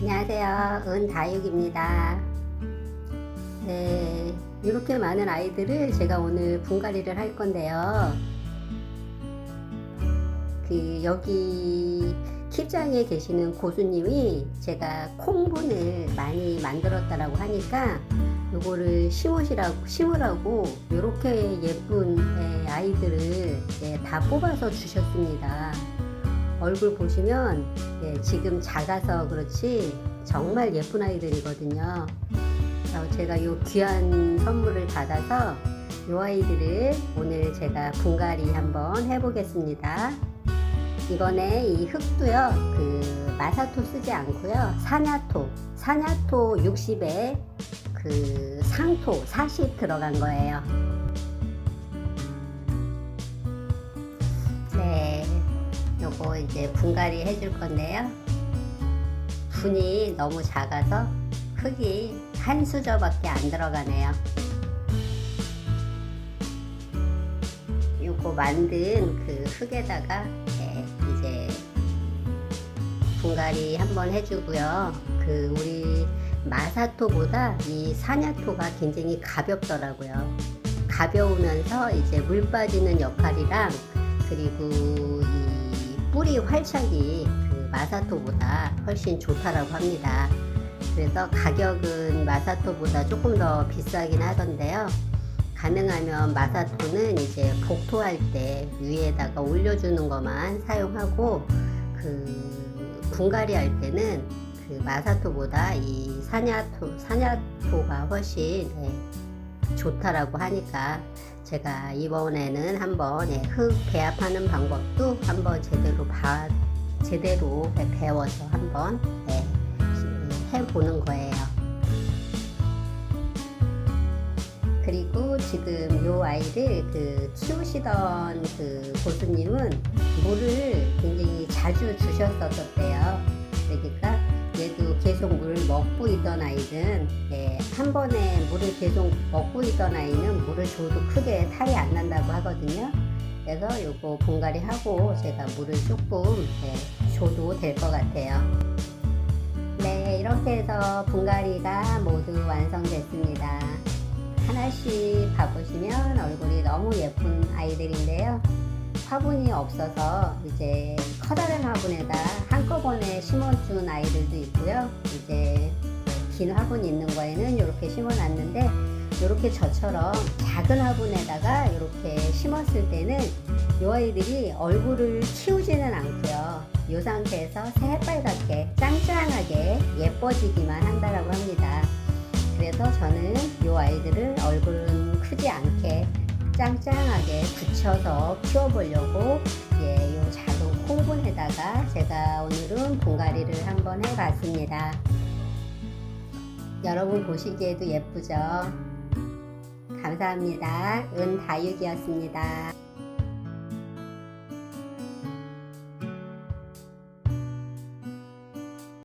안녕하세요. 은다육입니다. 네, 이렇게 많은 아이들을 제가 오늘 분갈이를 할 건데요. 그, 여기 킵장에 계시는 고수님이 제가 콩분을 많이 만들었다라고 하니까 요거를 심으시라고, 심으라고 이렇게 예쁜 예, 아이들을 예, 다 뽑아서 주셨습니다. 얼굴 보시면 예, 지금 작아서 그렇지 정말 예쁜 아이들이거든요. 제가 이 귀한 선물을 받아서 이 아이들을 오늘 제가 분갈이 한번 해보겠습니다. 이번에 이 흙도요, 그 마사토 쓰지 않고요, 사냐토, 사냐토 60에 그 상토 40 들어간 거예요. 요거 이제 분갈이 해줄 건데요. 분이 너무 작아서 흙이 한 수저밖에 안 들어가네요. 요거 만든 그 흙에다가 네, 이제 분갈이 한번 해주고요. 그 우리 마사토보다 이 사냐토가 굉장히 가볍더라고요. 가벼우면서 이제 물 빠지는 역할이랑 그리고 이 뿌리 활착이 그 마사토보다 훨씬 좋다라고 합니다. 그래서 가격은 마사토보다 조금 더 비싸긴 하던데요. 가능하면 마사토는 이제 복토할 때 위에다가 올려주는 것만 사용하고 그 분갈이 할 때는 그 마사토보다 이 사냐토 사냐토가 훨씬 예, 좋다라고 하니까 제가 이번에는 한번 예, 흙 배합하는 방법도 한번 제대로 봐 제대로 예, 배워서 한번 예, 해보는 거예요. 그리고 지금 요 아이를 그 키우시던 그 고수님은 물을 굉장히 자주 주셨었대요. 그러니까 얘도 계속 물 먹고 있던 아이는 예, 한 번에 물을 계속 먹고 있던 아이는 물을 줘도 크게 탈이 안 난다고 하거든요. 그래서 요거 분갈이 하고 제가 물을 조금 예, 줘도 될 것 같아요. 네, 이렇게 해서 분갈이가 모두 완성됐습니다. 하나씩 봐보시면 얼굴이 너무 예쁜 아이들인데요. 화분이 없어서 이제 커다란 화분에다 아이들도 있고요. 이제 긴 화분 있는 거에는 이렇게 심어놨는데 이렇게 저처럼 작은 화분에다가 이렇게 심었을 때는 이 아이들이 얼굴을 키우지는 않고요. 이 상태에서 새빨갛게 짱짱하게 예뻐지기만 한다라고 합니다. 그래서 저는 이 아이들을 얼굴은 크지 않게 짱짱하게 붙여서 키워보려고 예, 콩분에다가 제가 오늘은 분갈이를 한번 해봤습니다. 여러분 보시기에도 예쁘죠? 감사합니다. 은다육이었습니다.